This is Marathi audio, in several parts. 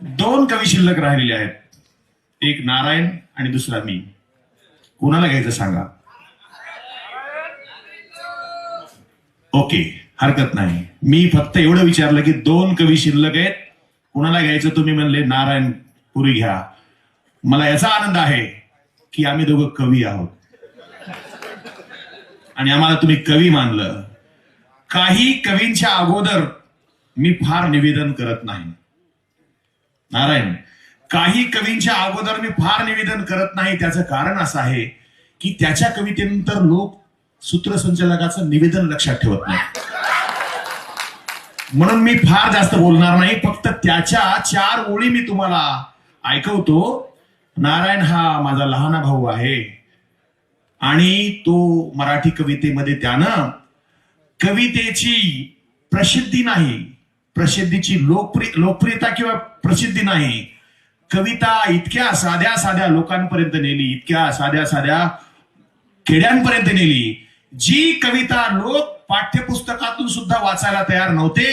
दोन कवी शिल्लक राहिलेले आहेत. एक नारायण आणि दुसरा मी. कोणाला घ्यायचं सांगा? ओके हरकत नाही. मी फक्त एवढं विचारलं की दोन कवी शिल्लक आहेत. कुणाला घ्यायचं? तुम्ही म्हणले नारायण पुरी घ्या. मला याचा आनंद आहे की आम्ही दोघं कवी आहोत. आणि आम्हाला तुम्ही कवी मानलं. काही कवींच्या अगोदर मी फार निवेदन करत नाही. नारायण काही कवींच्या अगोदर मी फार निवेदन करत नाही. त्याचं कारण असं आहे की त्याच्या कवितेनंतर लोक सूत्रसंचालकाचं निवेदन लक्षात ठेवत नाही. म्हणून मी फार जास्त बोलणार नाही. फक्त त्याच्या चार ओळी मी तुम्हाला ऐकवतो. नारायण हा माझा लहाना भाऊ आहे. आणि तो मराठी कवितेमध्ये त्यानं कवितेची प्रसिद्धी नाही. प्रसिद्धीची लोकप्रिय लोकप्रियता किंवा प्रसिद्धी नाही. कविता इतक्या साध्या साध्या लोकांपर्यंत नेली इतक्या साध्या साध्या खेड्यांपर्यंत नेली जी कविता लोक पाठ्यपुस्तकातून सुद्धा वाचायला तयार नव्हते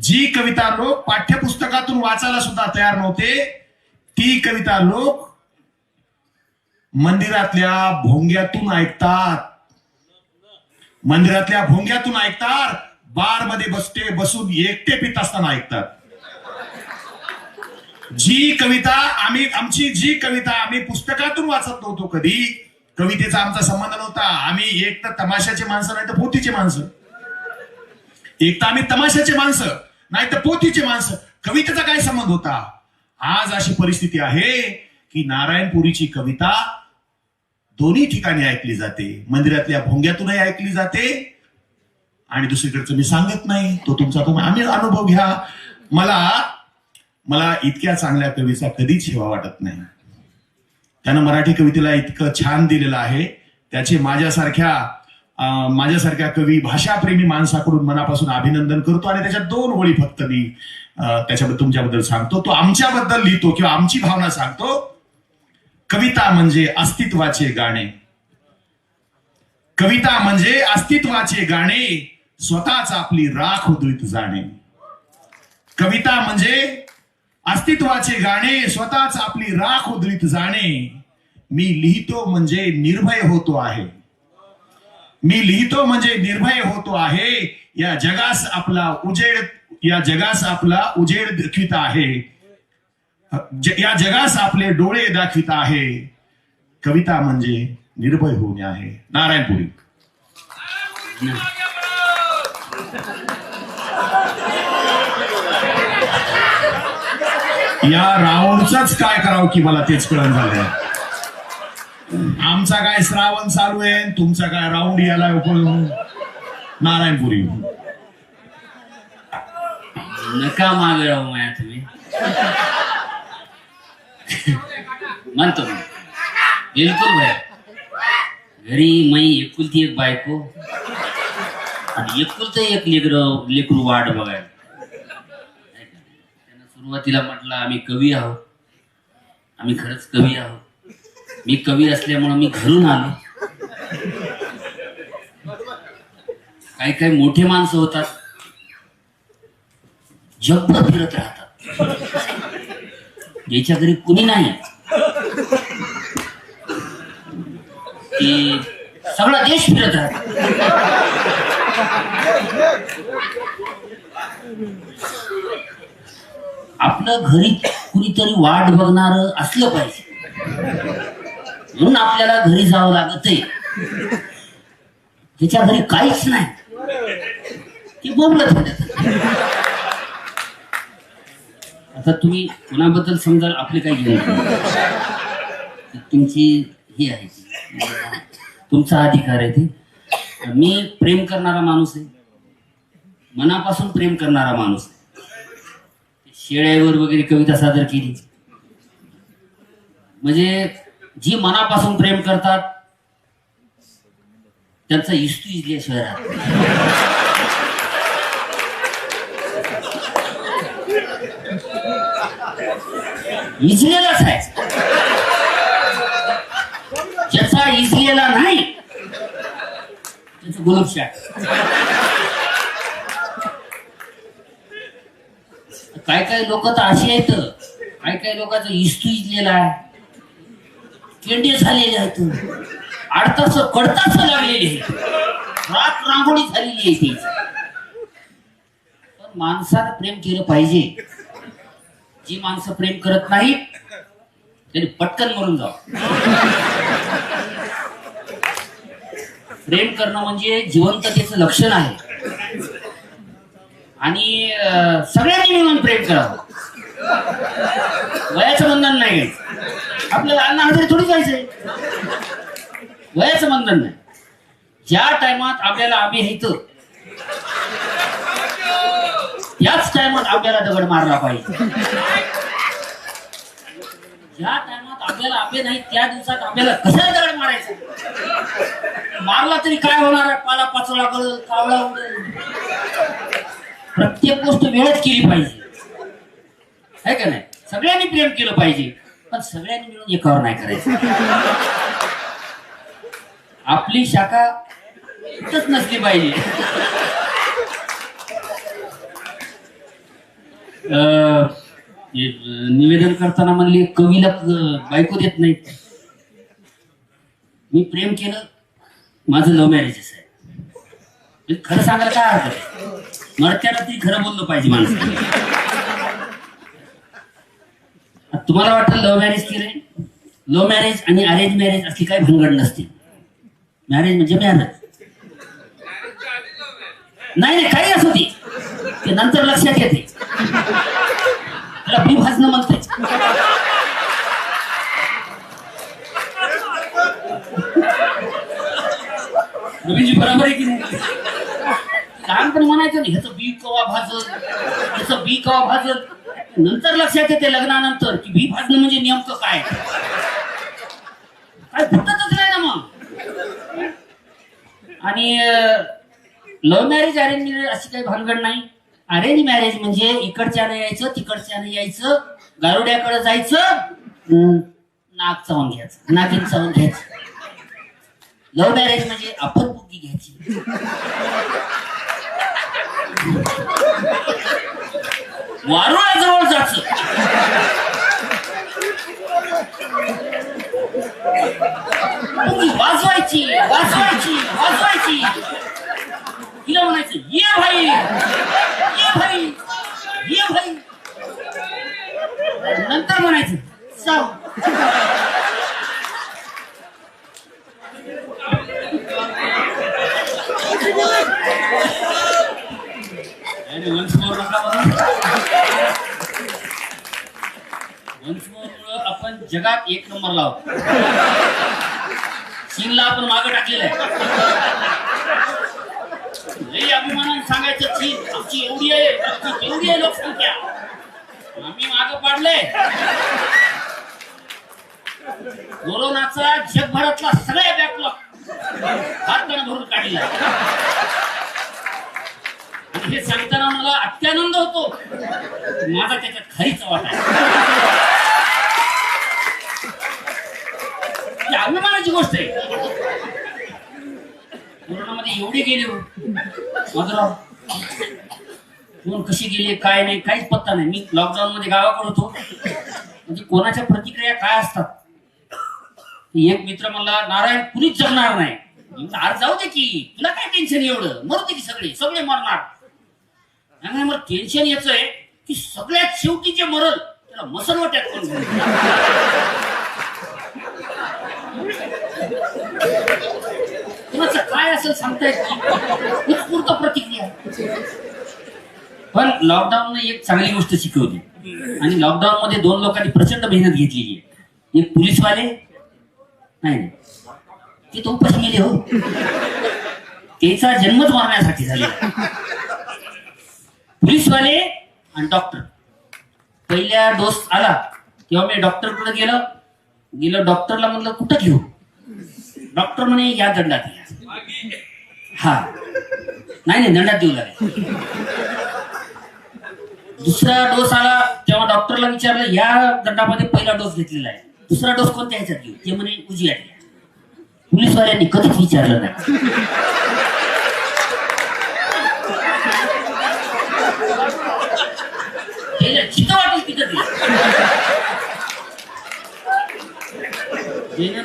जी कविता लोक पाठ्यपुस्तकातून वाचायला सुद्धा तयार नव्हते ती कविता लोक मंदिरातल्या भोंग्यातून ऐकतात. मंदिरातल्या भोंग्यातून ऐकतात. बारमध्ये बसते बसून एकटे पित असताना ऐकतात. जी कविता आम्ही आमची जी कविता आम्ही पुस्तकातून वाचत नव्हतो कधी कवितेचा आमचा संबंध नव्हता. आम्ही एक तर तमाशाचे माणसं नाही तर पोथीचे माणसं. एक तर आम्ही तमाशाचे माणसं नाही तर पोथीचे माणसं. कवितेचा काय संबंध होता? आज अशी परिस्थिती आहे की नारायणपुरीची कविता दोन्ही ठिकाणी ऐकली जाते. मंदिरातल्या भोंग्यातूनही ऐकली जाते. आणि दुसरीकडचं मी सांगत नाही. तो तुमचा तुम्ही आम्ही अनुभव घ्या. मला मला इतक्या चांगल्या कवीचा कधीच हेवा वाटत नाही. त्यानं मराठी कवितेला इतकं छान दिलेलं आहे. त्याचे माझ्यासारख्या माझ्यासारख्या कवी भाषाप्रेमी माणसाकडून मनापासून अभिनंदन करतो आणि त्याच्यात दोन ओळी फक्त मी त्याच्याबद्दल तुमच्याबद्दल सांगतो. तो आमच्याबद्दल लिहितो किंवा आमची भावना सांगतो. कविता म्हणजे अस्तित्वाचे गाणे. कविता म्हणजे अस्तित्वाचे गाणे. स्वतःच आपली राख उधळीत जाणे. कविता म्हणजे अस्तित्वाचे गाणे स्वतःच आपली राख उधळीत जाणे. मी लिहितो म्हणजे निर्भय होतो आहे. मी लिहितो म्हणजे निर्भय होतो आहे. या जगास आपला उजेड या जगास आपला उजेड दाखवित आहे. या जगास आपले डोळे दाखवित आहे. कविता म्हणजे निर्भय होणे आहे. नारायणपुरी. या राऊंडच काय करावं की मला तेच कळण झालंय? आमचा काय श्रावण चालू आहे तुमचा काय राऊंड याला उपयोग नारायणपुरी. नका मागे राहू माया तुम्ही. म्हणतो बिलकुल भाई घरी मै एकुलती एक बायको. आणि एकुलतं एक लेकर लेकरू वाट बघायला. त्यानं सुरुवातीला म्हटलं आम्ही कवी आहोत. आम्ही खरंच कवी आहोत. मी कवी असल्यामुळं मी घरून आलो. काही काही मोठे माणसं होतात. जगभर फिरत राहतात. ज्याच्या घरी कुणी नाही ते सगळा देश फिरत राहतात आपलं घरी कुणीतरी वाट बघणार असलं पाहिजे. म्हणून आपल्याला घरी जावं लागत आहे त्याच्या घरी काहीच नाही. ते बोंबलत आता तुम्ही कुणाबद्दल समजा आपले काही घेऊन तर तुमची ही आहे. तुमचा अधिकार आहे ते. मी प्रेम करणारा माणूस आहे. मनापासून प्रेम करणारा माणूस आहे. शेळ्यावर वगैरे कविता सादर केली. म्हणजे जी मनापासून प्रेम करतात त्यांचा इष्टू इथल्या शहरात. इजलेलाच आहे. ज्याचा इजलेला नाही त्याचं काय काय लोक तर अशी आहेत. काय काय लोकांचं इस्तू इजलेला आहे. केंडे झालेले आहेत. आडतास कडतास लागलेले रात रांगोळी झालेली आहे ती. पण माणसानं प्रेम केलं पाहिजे. जी माणसं प्रेम करत नाहीत त्यांनी पटकन मरून जाव. प्रेम करणं म्हणजे जिवंततेचं लक्षण आहे. आणि सगळ्यांनी मिळून प्रेम करावं. वयाचं बंधन नाही. आपल्याला अन्न हजारी थोडी जायचंय. वयाचं बंधन नाही. ज्या टायमात आपल्याला आम्ही हेत याच टायमात आपल्याला दगड मारला पाहिजे. ज्या टायमात आपल्याला आंबे नाही त्या दिवसात आपल्याला कसं दगड मारायचं? मारला तरी काय होणार आहे? पाला पाचोळा कळ कावळा उडेल प्रत्येक गोष्ट वेळच केली पाहिजे. आहे का नाही? सगळ्यांनी प्रेम केलं पाहिजे पण सगळ्यांनी मिळून एकावर नाही करायचं. आपली शाखा इथंच नसली पाहिजे. अं, निवेदन करताना म्हणले कवीला बायको देत नाहीत. मी प्रेम केलं माझं लव्ह मॅरेजच आहे म्हणजे खरं सांगायला काय हरकत मरत्याला तरी खरं बोललं पाहिजे माणसाने आता तुम्हाला वाटतं लव्ह मॅरेज केलंय लव्ह मॅरेज आणि अरेंज मॅरेज असली काही भानगड नसते मॅरेज म्हणजे मॅरेज. नाही नाही काही असू ते नंतर लक्षात येते. त्याला बी भाजणं म्हणताय. रवीजी बरोबर आहे की नाही? लहानपणी म्हणायचं नाही ह्याचं बी कवा भाजल ह्याचं बी कवा भाजल नंतर लक्षात येते लग्नानंतर की बी भाजणं म्हणजे नेमकं काय? काय फुटतच नाही ना मग. आणि लव्ह मॅरेज अरेंज अशी काही भानगड नाही. अरेंज मॅरेज म्हणजे इकडच्यानं यायचं तिकडच्यानं यायचं गारुड्याकडे जायचं नाक चावून घ्यायचं नाकीन चावून घ्यायचं. लव्ह मॅरेज म्हणजे आपण बुकी घ्यायची. वारुळाजवळ जायचं. वाजवायची वाजवायची वाजवायची. तिला म्हणायचं ये भाई ये भाई ये भाई. नंतर म्हणायचं जाऊ. आणि once more नका म्हणू. आपण जगात एक नंबर लावतो. सिंगला आपण मागं टाकलेलं आहे. आमची एवढी आहे आमची एवढी आहे लोकसंख्या आम्ही माग पाडलंय. कोरोनाचा जगभरातला सगळ्या बॅकलॉग भारतानं भरून काढला आणि हे सांगताना मला अत्यानंद होतो. माझा त्याच्यात खरीच वाटा ही अभिमानाची गोष्ट आहे. कोरोनामध्ये एवढे गेले हो. कोण कशी गेले काय नाही काहीच पत्ता नाही. मी लॉकडाऊन मध्ये गावाकडे होतो. म्हणजे कोणाच्या प्रतिक्रिया काय असतात? एक मित्र म्हणला नारायण कुणीच जगणार नाही. आर जाऊ दे की तुला काय टेन्शन एवढं? मरते की सगळे सगळे मरणार. नाही मग टेन्शन याच आहे की सगळ्यात शेवटी जे मरल त्याला मसलवट्यात कोण काय असेल सांगता येत नाही उत्स्फूर्त प्रतिक्रिया. पण लॉकडाऊन एक चांगली गोष्ट शिकवली. आणि लॉकडाऊन मध्ये दोन लोकांनी प्रचंड मेहनत घेतलेली आहे. एक पोलीसवाले नाही ते तो उपाशी गेले हो. त्याचा जन्मच मारण्यासाठी झाले. पोलीसवाले आणि डॉक्टर पहिल्या डोस आला तेव्हा मी डॉक्टरकडे गेलो. गेलो डॉक्टरला म्हटलं कुठं घेऊ? डॉक्टर म्हणे या दंडात हा. नाही नाही दंडात देऊ लागेल. दुसरा डोस आला तेव्हा डॉक्टरला विचारलं या दंडामध्ये पहिला डोस घेतलेला आहे. दुसरा डोस कोणत्या ह्याच्यात घेऊ? ते म्हणे उजव्या घ्या पोलीसवाल्यांनी कधीच विचारलं नाही.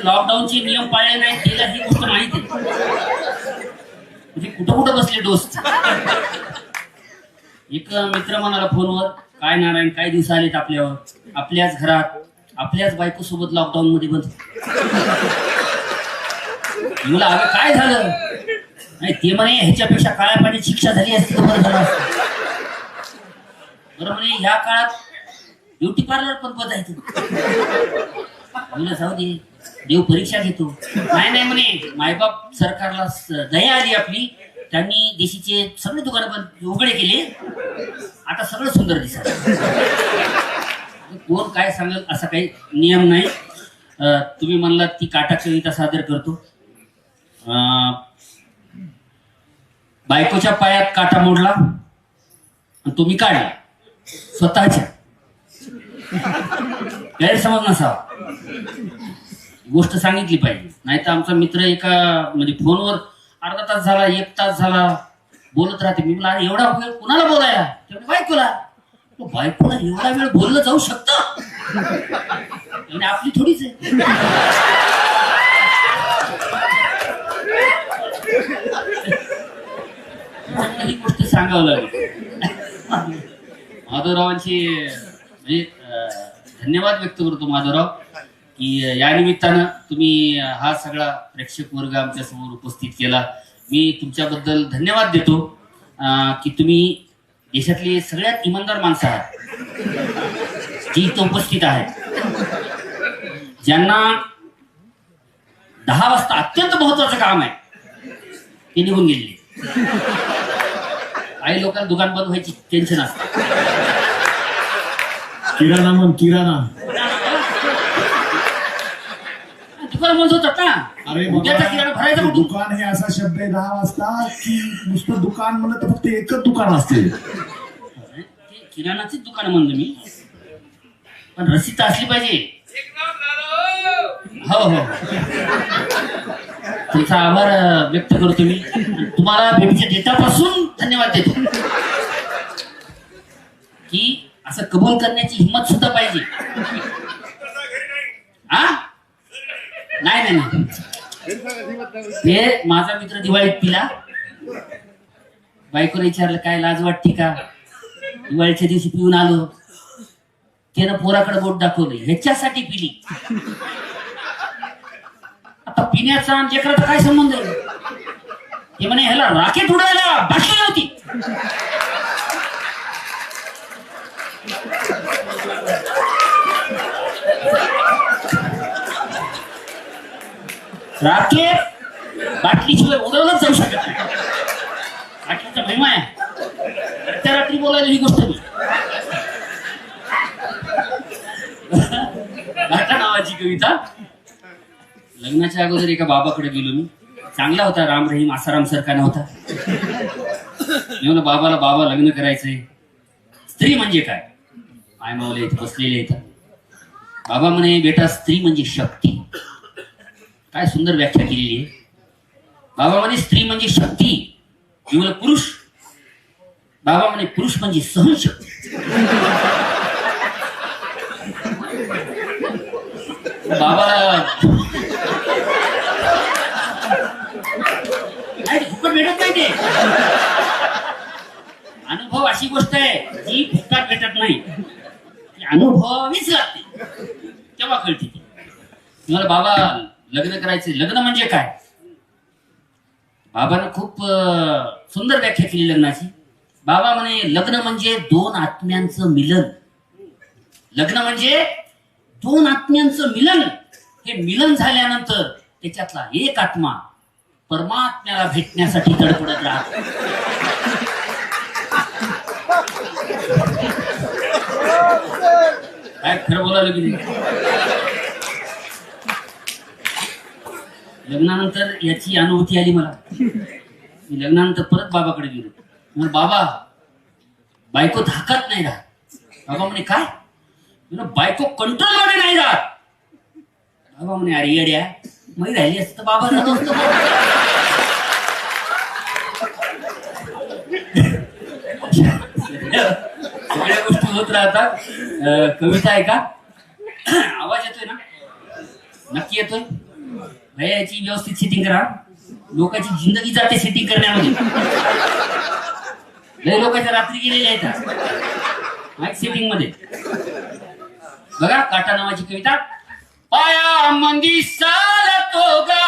लॉकडाऊनचे नियम पाळले नाही त्याला ही गोष्ट माहिती म्हणजे कुठं कुठं बसले डोस एक मित्र म्हणाला फोनवर काय नारायण काय दिवस आलेत आपल्यावर? आपल्याच घरात आपल्याच बायको सोबत लॉकडाऊन मध्ये बंद. मुला अगं काय झालं? नाही ते म्हणे ह्याच्यापेक्षा काळ्या पाण्यात शिक्षा झाली असती बरं झालं बरं म्हणे ह्या काळात ब्युटी पार्लर पण बघायचं मुलं जाऊ दे. देव परीक्षा घेतो. नाही नाही म्हणे. मायबाप सरकारला दया आली आपली. त्यांनी देशीचे सगळे दुकानं पण उघडे केले. आता सगळं सुंदर दिसत. कोण काय सांगेल असा काही नियम नाही. तुम्ही म्हणलात ती काटा कविता सादर करतो. बायकोच्या पायात काटा मोडला आणि तो मी काढला. स्वतःच्या. गैरसमज नसावा. गोष्ट सांगितली पाहिजे. नाही तर आमचा मित्र एका म्हणजे फोनवर अर्धा तास झाला एक तास झाला. बोलत राहते. मी म्हणलं एवढा वेळ कुणाला बोलायला? तेवढी बायकोला. बायकोला एवढा वेळ बोललं जाऊ शकतं? म्हणजे आपली थोडीच आहे. ही गोष्ट सांगावं लागेल. माधवरावांची म्हणजे धन्यवाद व्यक्त करतो माधवराव. की या निमित्तानं तुम्ही हा सगळा प्रेक्षक वर्ग आमच्यासमोर उपस्थित केला. मी तुमच्याबद्दल धन्यवाद देतो की तुम्ही देशातली सगळ्यात इमानदार माणसं आहात. जी इथं उपस्थित आहेत. ज्यांना दहा वाजता अत्यंत महत्वाचं काम आहे ते निघून गेले. काही लोकांना दुकान बंद व्हायची टेन्शन असतं. किराणा म्हण किराणा. होतात ना अरे उद्याचा किराणा भरायचा बाबा, कुठून दुकान हे असा शब्द आहे दहा वाजता की नुसतं दुकान म्हणलं तर फक्त एकच दुकान असते. ते किराणाचीच दुकान म्हणलं मी. पण रसीद असली पाहिजे. हो हो. तुमचा आभार अं, व्यक्त करतो मी. तुम्हाला बेबीच्या डेटापासून धन्यवाद देतो. की असं कबूल करण्याची हिंमत सुद्धा पाहिजे. हा? नाही नाही नाही. हे माझा मित्र दिवाळीत पिला. बायकोने विचारलं काय लाज वाटते का? दिवाळीच्या दिवशी पिऊन आलो. त्यानं पोराकडे बोट दाखवलं. ह्याच्यासाठी पिली. आता पिण्याचा आणि लेकराचा काय संबंध? आहे ते म्हणे ह्याला राकेट उडायला बाकी नव्हती. राकेट बाटलीशिवाय उडवलंच जाऊ शकत नाही. बाटलीचा महिमा आहे. त्या रात्री बोलायला ही गोष्ट मी घाटा नावाची कविता. लग्नाच्या अगोदर एका बाबाकडे गेलो मी. चांगला होता राम रहीम आसाराम सरकार नव्हता. मी म्हणलं बाबाला बाबा लग्न करायचंय. स्त्री म्हणजे काय? आय मावले बसलेले इथं बाबा म्हणे बेटा स्त्री म्हणजे शक्ती. काय सुंदर व्याख्या केलेली आहे. बाबा म्हणे स्त्री म्हणजे शक्ती मी म्हणलं पुरुष. बाबा म्हणे पुरुष म्हणजे सहनशक्ती बाबा फुकट भेटत नाही ते. अनुभव अशी गोष्ट आहे जी फुकट भेटत नाही. अनुभव अनुभवावीच लागते. तेव्हा कळते मला बाबा लग्न करायचे. लग्न म्हणजे काय? बाबानं खूप सुंदर व्याख्या केली लग्नाची. बाबा म्हणे लग्न म्हणजे दोन आत्म्यांचं मिलन. लग्न म्हणजे दोन आत्म्यांचं मिलन. हे मिलन झाल्यानंतर त्याच्यातला एक आत्मा परमात्म्याला भेटण्यासाठी तडपडत राहतो. काय खरं बोलायला की नाही? लग्नानंतर याची अनुभूती आली मला. मी लग्नानंतर परत बाबाकडे गेलो. मग बाबा बायको धाकत नाही राहत. बाबा म्हणे काय? मी बायको कंट्रोलमध्ये नाही राहत. बाबा म्हणे अरे येड्या मी राहिली असत बाबा झालो असतो सगळ्या गोष्टी होत राहतात. कविता आहे का? आवाज येतोय ना? नक्की येतोय? भैया याची व्यवस्थित सेटिंग करा. लोकांची जिंदगी जाते सेटिंग करण्यामध्ये. लय लोकांच्या रात्री गेलेल्या आहेत माईक सेटिंगमध्ये. बघा काटा नावाची कविता. पाया मंदी चालतो गा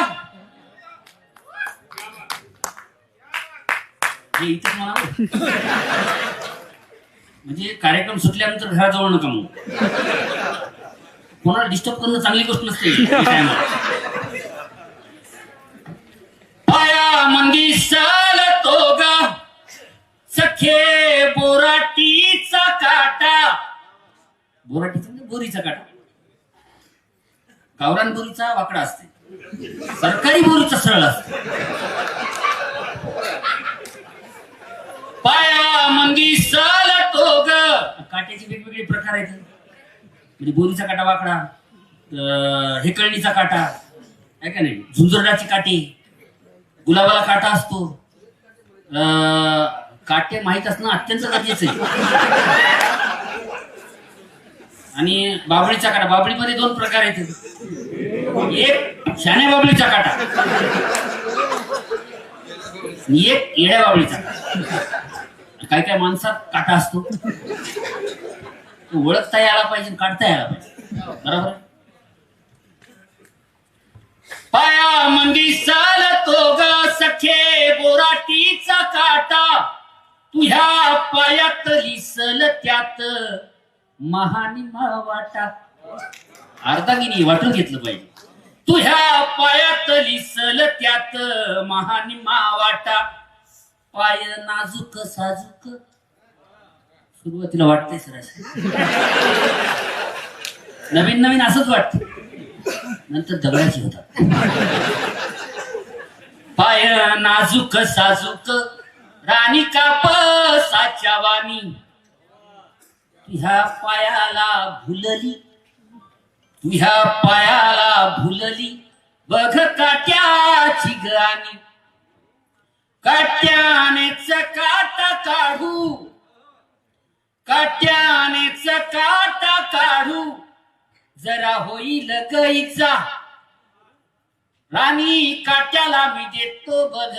हे म्हणजे कार्यक्रम सुटल्यानंतर घराजवळ नका मग कोणाला डिस्टर्ब करणं चांगली गोष्ट नसते या time ला. पाया मंदी तो गा सखे बोराटीचा काटा. बोराटीचा म्हणजे बोरीचा काटा. गावरान बोरीचा वाकडा असते. सरकारी बोरीचा सरळ असते. पाया मंदी तो ग काट्याचे वेगवेगळे प्रकार आहेत. म्हणजे बोरीचा काटा वाकडा हेकळणीचा काटा. आहे का नाही? झुंजरडाची काटे. गुलाबाला काटा असतो. काटे माहीत असणं अत्यंत गरजेचं आहे. आणि बाबळीचा काटा बाबळीमध्ये दोन प्रकार आहेत. एक शाण्या बाबळीचा काटा. एक येड्या बाबळीचा काटा. काही काही माणसात काटा असतो. ओळखता यायला पाहिजे काढता यायला पाहिजे. बरोबर? पाया मंदी तो ग सखे बोराटीचा काटा. तुझ्या पायात लिसल त्यात महानी वाटा अर्धा गिनी वाटून घेतलं पाहिजे. तुझ्या पायात लिसल त्यात महानिमा वाटा पाय नाजूक साजूक. सुरुवातीला वाटतंय सर नवीन नवीन असंच वाटत नंतर दगडाची होतात. पाय नाजूक साजूक राणी काप साच्या वाणी. तुझ्या पायाला भुलली तुझ्या पायाला भुलली बघ काट्याची गाणी काट्यानेच काटा काढू काट्यानेच काटा काढू. जरा होईल गईचा राणी काट्याला मी देतो बघ.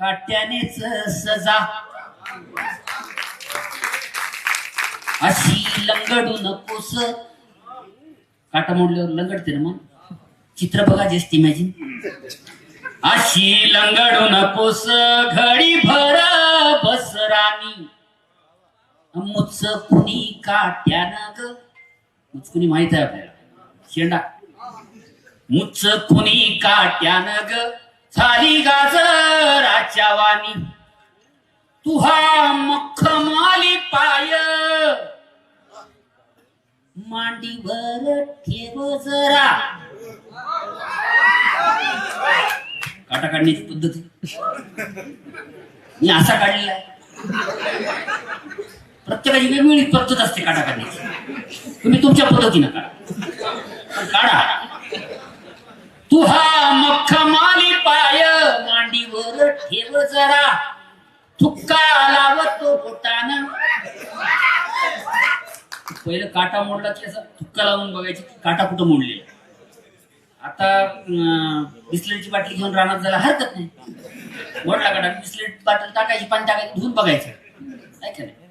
काट्यानेच सजा. अशी लंगडू नकोस. काटा मोडल्यावर लंगडते ना मग? चित्र बघा जस्ट इमॅजिन अशी लंगडू नकोस. घडी भर बस राणी. मुच कुणी काट्यानं ग? मुचकुनी माहीत आहे आपल्याला. शेंडा. मुच कुणी काट्यानं ग झाली गाजराच्या वाणी तुहा मखमाली पाय. मांडीवर ठेव जरा. काटा काढण्याची पद्धत. मी असा काढलेला आहे. प्रत्येकाची वेगवेगळी पद्धत असते काटा काढण्याची तुम्ही तुमच्या पद्धतीनं काढा. पण काढा. तू हा मखमाली पाय मांडीवर ठेव जरा. थुक्का लावतो बोटानं. पहिलं काटा मोडला की असं थुक्का लावून बघायची की काटा कुठं मोडले. आता बिस्लेटची बाटली घेऊन रानात जायला हरकत नाही. मोडला काटा बिस्लेट बाटली टाकायची पाणी टाकायची धुवून बघायचं. आहे नाही?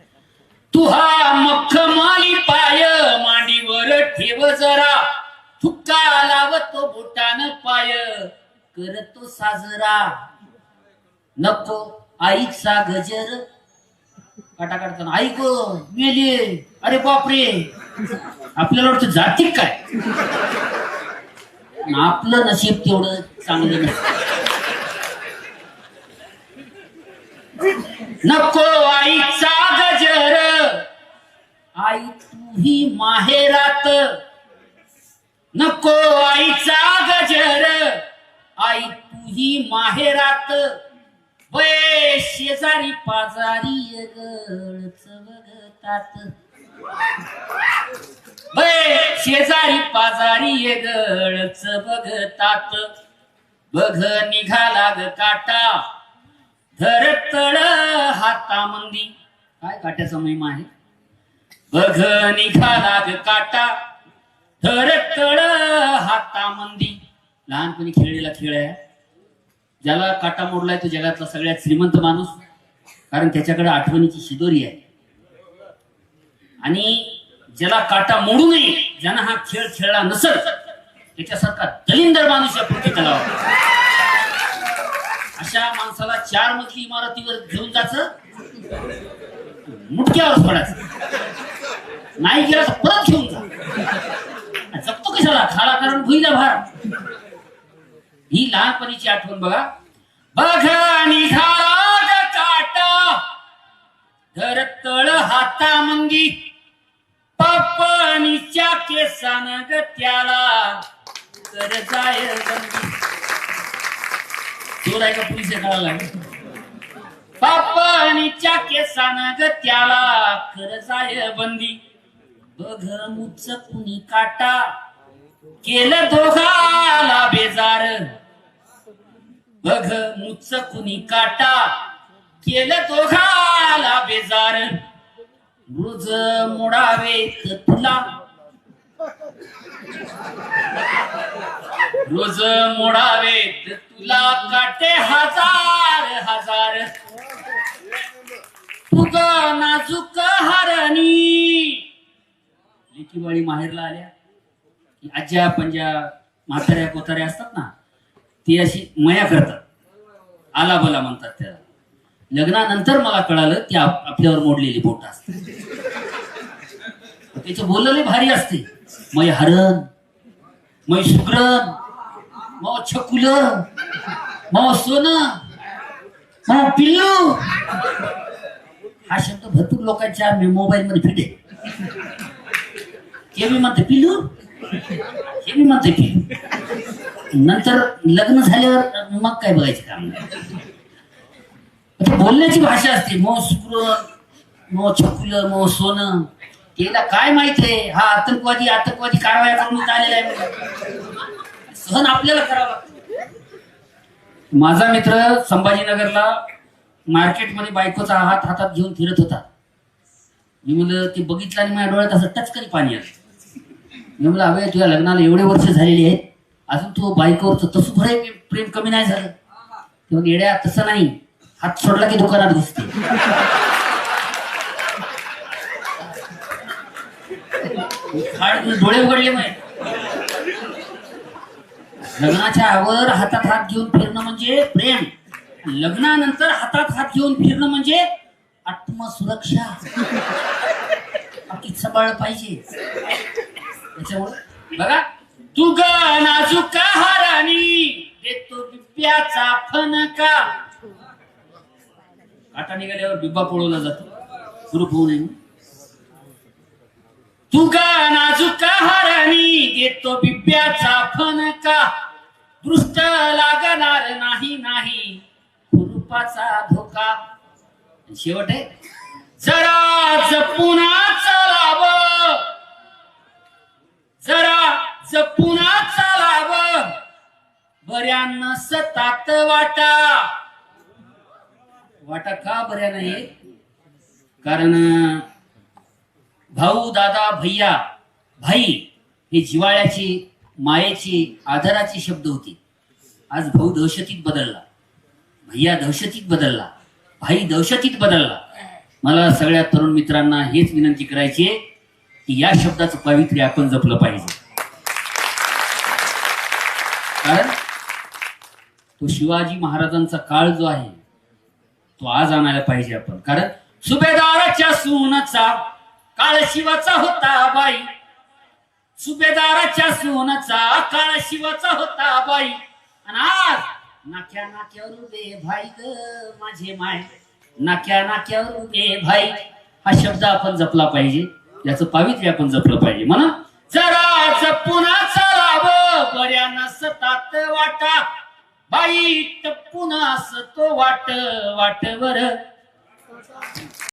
तुहा मखमाली पाय मांडीवर ठेव जरा. थुक्का लावतो बोटान पाय करतो साजरा. नको आईचा गजर. काटा काढताना आई गो मेली अरे बापरे. आपल्याला वाटतं जाती काय? आपलं नशीब तेवढं चांगलं नको आईचा आई तुही माहेरात. नको आईचा गजर. आई तुही माहेरात. वय शेजारी पाजारी गळच बघतात. वय शेजारी पाजारी गळच बघतात. बघ निघाला ग काटा. धरतळ हातामंदी. काय काट्याचा महिमा आहे? बघ निघाला ग काटा थर तळ हातामंदी लहानपणी खेळलेला खेळ आहे. ज्याला काटा मोडलाय तो जगातला सगळ्यात श्रीमंत माणूस कारण त्याच्याकडे आठवणीची शिदोरी आहे. आणि ज्याला काटा मोडू नये ज्यानं हा खेळ खेळला नसल त्याच्यासारखा दलिंदर माणूस या पृथ्वी तलावावर अशा माणसाला चार मजली इमारतीवर घेऊन जायचं मुटक्यावर सोडायचं नाही गेला तर परत घेऊन जा. जगतो कशाला? खाला कारण भुईला भार. ही लहानपणीची आठवण बघा. बघ निघाला काटा घर तळ हाता मंगी पापणीच्या केसान ग त्याला तर जाय बंदी चोर आहे का पापणीच्या केसान ग त्याला. कर जाय बंदी. बघ मुच कुणी काटा. केलं दोघाला बेजार. बघ मुच कुणी काटा. केलं दोघाला बेजार. रोज मोडावेत तुला. रोज मोडावेत तुला काटे हजार हजार. तुग नाजूक हरणी. लेकीवाळी माहेरला आल्या. की आज्या पंजा म्हाताऱ्या कोताऱ्या असतात ना ती अशी मया करतात. आला बला म्हणतात त्याला. लग्नानंतर मला कळालं की आपल्यावर मोडलेली बोट असते. त्याचं बोलले भारी असते. मै हरण मै शुक्रन मग छकुल मग सोन मग पिल्लू. हा शब्द भरपूर लोकांच्या मोबाईल मध्ये फिटे हे मी म्हणते पिलू हे मी म्हणते पिलू नंतर लग्न झाल्यावर मग काय बघायचं काम नाही. बोलण्याची भाषा असते मो शुक्र मो छकुल मो सोनं. त्याला काय माहीत आहे? हा आतंकवादी आतंकवादी कारवाया करून आलेला आहे. सहन आपल्याला करावं लागतं. माझा मित्र संभाजीनगरला मार्केटमध्ये बायकोचा हात हातात घेऊन फिरत होता. मी म्हणलं ते बघितलं आणि माझ्या डोळ्यात असं टचकरी पाणी आलं. मी म्हणलं अभय तुझ्या लग्नाला एवढे वर्ष झालेली आहेत. अजून तू बायकोवरचं तसं भरे प्रेम कमी नाही झालं. तेव्हा येड्या तसं नाही. हात सोडला की दुकानात घुसते. डोळे उघडले मग लग्नाच्या आवर हातात हात घेऊन फिरणं म्हणजे प्रेम. लग्नानंतर हातात हात घेऊन फिरणं म्हणजे आत्मसुरक्षा. बाकी सबाळ पाहिजे. त्याच्यामुळे बघा तू ग नाजूक हाराणी देतो बिब्याचा फनका काटा निघाल्यावर बिब्बा पळवला जातो. ग्रुप होऊ नये तू गा नाजूक हाराणी देतो बिब्याचा फनका दृष्ट लागणार नाही नाही. रूपाचा धोका. शेवट आहे जरा जपून चालाव. जरा जपून चालाव. बऱ्यान सतात वाटा. वाटा का बऱ्या नाही? कारण भाऊ दादा भैया भाई हे जिवाळ्याची मायेची आदराची शब्द होती. आज भाऊ दहशतीत बदलला. भैया दहशतीत बदलला. भाई दहशतीत बदलला. मला सगळ्या तरुण मित्रांना हेच विनंती करायची आहे की या शब्दाचं पावित्र्य आपण जपलं पाहिजे. कारण तो शिवाजी महाराजांचा काळ जो आहे तो आज आणायला पाहिजे आपण. कारण सुभेदाराच्या सुनाचा काळ शिवाचा होता बाई. सुभेदाराच्या सुनाचा काळ शिवाचा होता बाई. आणि आज नाक्या नाक्यावर उभे भाई ग माझे माय. नाक्या नाक्यावर उभे भाई. हा शब्द आपण जपला पाहिजे. याचं पावित्र्य आपण जपलं पाहिजे. म्हणून जरा जपून चलाव बऱ्या नसतात वाटा. बाई टप्पून असतो वाट वाटवर.